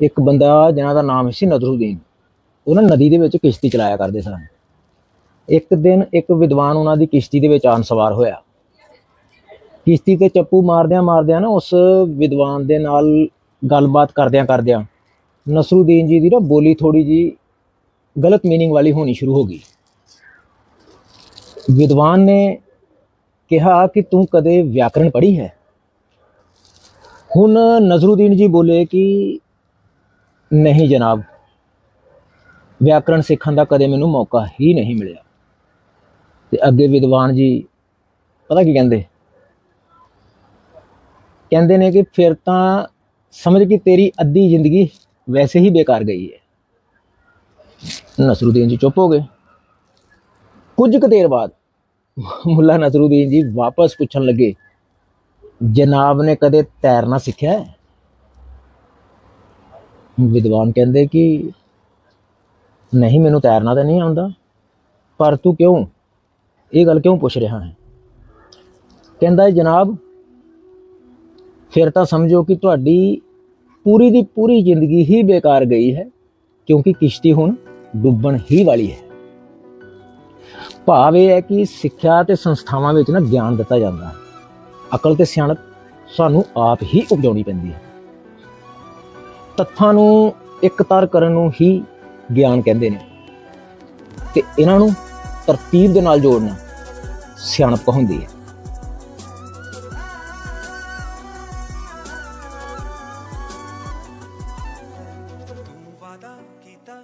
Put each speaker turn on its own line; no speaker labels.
ਇੱਕ ਬੰਦਾ ਜਿਹਨਾਂ ਦਾ ਨਾਮ ਸੀ ਨਦਰੁਦੀਨ ਉਹ ਨਾ ਨਦੀ ਦੇ ਵਿੱਚ ਕਿਸ਼ਤੀ ਚਲਾਇਆ ਕਰਦੇ ਸਨ। ਇੱਕ ਦਿਨ ਇੱਕ ਵਿਦਵਾਨ ਉਹਨਾਂ ਦੀ ਕਿਸ਼ਤੀ ਦੇ ਵਿੱਚ ਆਨ ਸਵਾਰ ਹੋਇਆ। ਕਿਸ਼ਤੀ ਤੇ ਚੱਪੂ ਮਾਰਦਿਆਂ ਮਾਰਦਿਆਂ ਨਾ ਉਸ ਵਿਦਵਾਨ ਦੇ ਨਾਲ ਗੱਲਬਾਤ ਕਰਦਿਆਂ ਕਰਦਿਆਂ ਨਸਰੂਦੀਨ ਜੀ ਦੀ ਨਾ ਬੋਲੀ ਥੋੜੀ ਜੀ ਗਲਤ ਮੀਨਿੰਗ ਵਾਲੀ ਹੋਣੀ ਸ਼ੁਰੂ ਹੋ ਗਈ। ਵਿਦਵਾਨ ਨੇ ਕਿਹਾ ਕਿ ਤੂੰ ਕਦੇ ਵਿਆਕਰਣ ਪੜ੍ਹੀ ਹੈ? ਹੁਣ ਨਜ਼ਰੁਦੀਨ ਜੀ ਬੋਲੇ ਕਿ ਨਹੀਂ ਜਨਾਬ। ਵਿਆਕਰਣ ਸਿੱਖਣ ਦਾ ਕਦੇ ਮੈਨੂੰ ਮੌਕਾ ਹੀ ਨਹੀਂ ਮਿਲਿਆ। ਤੇ ਅੱਗੇ ਵਿਦਵਾਨ ਜੀ ਪਤਾ ਕੀ ਕਹਿੰਦੇ? ਕਹਿੰਦੇ ਨੇ ਕਿ ਫਿਰ ਤਾਂ ਸਮਝ ਕਿ ਤੇਰੀ ਅੱਧੀ ਜ਼ਿੰਦਗੀ ਵੈਸੇ ਹੀ ਬੇਕਾਰ ਗਈ ਹੈ। ਨਸਰੂਦੀਨ ਜੀ ਚੁੱਪ ਹੋ ਗਏ। ਕੁਝ ਕੁ ਦੇਰ ਬਾਅਦ ਮੁੱਲਾ ਨਸਰੂਦੀਨ ਜੀ ਵਾਪਸ ਪੁੱਛਣ ਲੱਗੇ, ਜਨਾਬ ਨੇ ਕਦੇ ਤੈਰਨਾ ਸਿੱਖਿਆ ਹੈ? ਵਿਦਵਾਨ ਕਹਿੰਦੇ ਕਿ ਨਹੀਂ, ਮੈਨੂੰ ਤੈਰਨਾ ਤਾਂ ਨਹੀਂ ਆਉਂਦਾ, ਪਰ ਤੂੰ ਕਿਉਂ ਇਹ ਗੱਲ ਕਿਉਂ ਪੁੱਛ ਰਿਹਾ ਹੈ? ਕਹਿੰਦਾ ਜਨਾਬ, ਫਿਰ ਤਾਂ ਸਮਝੋ ਕਿ ਤੁਹਾਡੀ ਪੂਰੀ ਦੀ ਪੂਰੀ ਜ਼ਿੰਦਗੀ ਹੀ ਬੇਕਾਰ ਗਈ ਹੈ, ਕਿਉਂਕਿ ਕਿਸ਼ਤੀ ਹੁਣ ਡੁੱਬਣ ਹੀ ਵਾਲੀ ਹੈ। ਭਾਵ ਇਹ ਹੈ ਕਿ ਸਿੱਖਿਆ ਤੇ ਸੰਸਥਾਵਾਂ ਵਿੱਚ ਨਾ ਗਿਆਨ ਦਿੱਤਾ ਜਾਂਦਾ ਹੈ। ਅਕਲ ਤੇ ਸਿਆਣਪ ਸਾਨੂੰ ਆਪ ਹੀ ਉਪਜਾਉਣੀ ਪੈਂਦੀ ਹੈ। ਤੱਥਾਂ ਨੂੰ ਇਕਤਾਰ ਕਰਨ ਨੂੰ ਹੀ ਗਿਆਨ ਕਹਿੰਦੇ ਨੇ। ਤੇ ਇਹਨਾਂ ਨੂੰ ਤਰਤੀਬ ਦੇ ਨਾਲ ਜੋੜਨਾ ਸਿਆਣਪ ਹੁੰਦੀ ਹੈ। ਵਾਦਾ ਕੀਤਾ